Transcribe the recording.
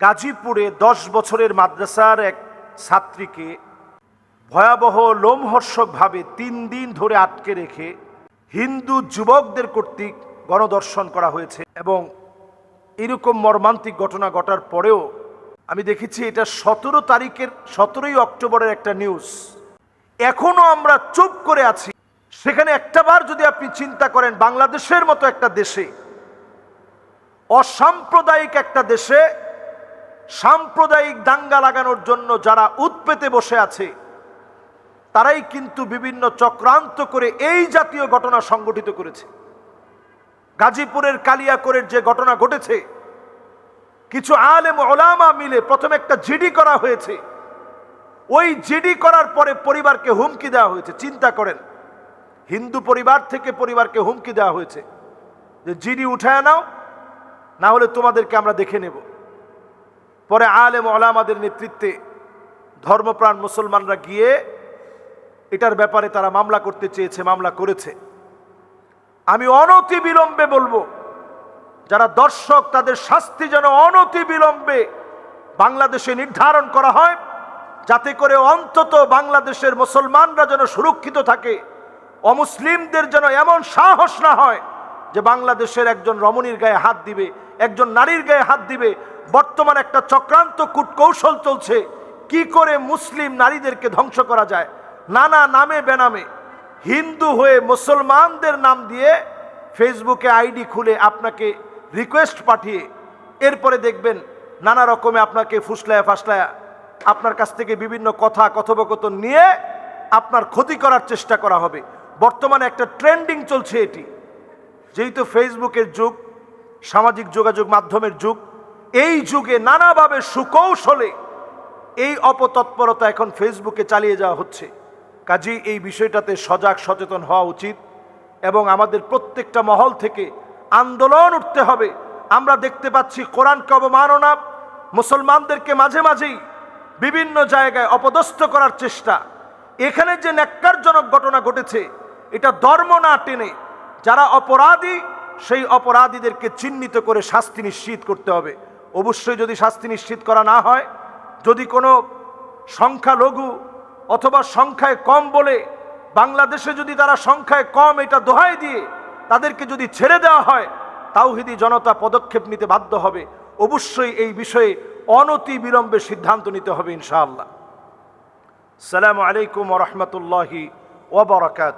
গাজীপুরে দশ বছরের মাদ্রাসার এক ছাত্রীকে ভয়াবহ লোমহর্ষকভাবে তিন দিন ধরে আটকে রেখে হিন্দু যুবকদের কর্তৃক গণদর্শন করা হয়েছে এবং এরকম মর্মান্তিক ঘটনা ঘটার পরেও আমি দেখেছি এটা সতেরো তারিখের, সতেরোই অক্টোবরের একটা নিউজ। এখনও আমরা চুপ করে আছি। সেখানে একটাবার যদি আপনি চিন্তা করেন, বাংলাদেশের মতো একটা দেশে, অসাম্প্রদায়িক একটা দেশে সাম্প্রদায়িক দাঙ্গা লাগানোর জন্য যারা উৎপেতে বসে আছে, তারাই কিন্তু বিভিন্ন চক্রান্ত করে এই জাতীয় ঘটনা সংগঠিত করেছে। গাজীপুরের কালিয়াকোরের যে ঘটনা ঘটেছে, কিছু আলেম ওলামা মিলে প্রথমে একটা জিডি করা হয়েছে। ওই জিডি করার পরে পরিবারকে হুমকি দেওয়া হয়েছে। চিন্তা করেন, হিন্দু পরিবার থেকে পরিবারকে হুমকি দেওয়া হয়েছে। যে জিডি উঠায় নাও, না হলে তোমাদেরকে আমরা দেখে নেব। পরে আলেম ওলামাদের নেতৃত্বে ধর্মপ্রাণ মুসলমানরা গিয়ে এটার ব্যাপারে তারা মামলা করতে চেয়েছে, মামলা করেছে। আমি অনতি বিলম্বে বলব, যারা দর্শক, তাদের শাস্তি যেন অনতি বিলম্বে বাংলাদেশে নির্ধারণ করা হয়, যাতে করে অন্তত বাংলাদেশের মুসলমানরা যেন সুরক্ষিত থাকে, অমুসলিমদের যেন এমন সাহস না হয় যে বাংলাদেশের একজন রমণীর গায়ে হাত দিবে, একজন নারীর গায়ে হাত দিবে, বর্তমান একটা চক্রান্ত কূটকৌশল চলছে। কি করে মুসলিম নারীদেরকে ধ্বংস করা যায়? নানা নামে বেনামে। হিন্দু হয়ে মুসলমানদের নাম দিয়ে ফেসবুকে আইডি খুলে আপনাকে রিকোয়েস্ট পাঠিয়ে এরপরে দেখবেন নানা রকমে আপনাকে ফুসলায়া ফাসলায়া আপনার কাছ থেকে বিভিন্ন কথা, কথোপকথন নিয়ে আপনার ক্ষতি করার চেষ্টা করা হবে। বর্তমানে একটা ট্রেন্ডিং চলছে এটি। যেহেতু ফেসবুকের যুগ, সামাজিক যোগাযোগ মাধ্যমের যুগ, এই যুগে নানাভাবে সুকৌশলে এই অপতৎপরতা এখন ফেসবুকে চালিয়ে যাওয়া হচ্ছে। কাজেই এই বিষয়টাতে সজাগ, সচেতন হওয়া উচিত এবং আমাদের প্রত্যেকটা মহল থেকে আন্দোলন উঠতে হবে। আমরা দেখতে পাচ্ছি কোরআনকে অবমাননা, মুসলমানদেরকে মাঝে মাঝেই বিভিন্ন জায়গায় অপদস্থ করার চেষ্টা। এখানে যে ন্যাক্কারজনক ঘটনা ঘটেছে, এটা ধর্ম না টেনে যারা অপরাধী, সেই অপরাধীদেরকে চিহ্নিত করে শাস্তি নিশ্চিত করতে হবে। অবশ্যই যদি শাস্তি নিশ্চিত করা না হয়, যদি কোনো সংখ্যালঘু অথবা সংখ্যায় কম বলে, বাংলাদেশে যদি তারা সংখ্যায় কম এটা দোহাই দিয়ে তাদেরকে যদি ছেড়ে দেওয়া হয়, তাওহিদি জনতা পদক্ষেপ নিতে বাধ্য হবে। অবশ্যই এই বিষয়ে অনতি বিলম্বে সিদ্ধান্ত নিতে হবে ইনশাআল্লাহ। সালামু আলাইকুম রহমতুল্লাহি ওবরাকাত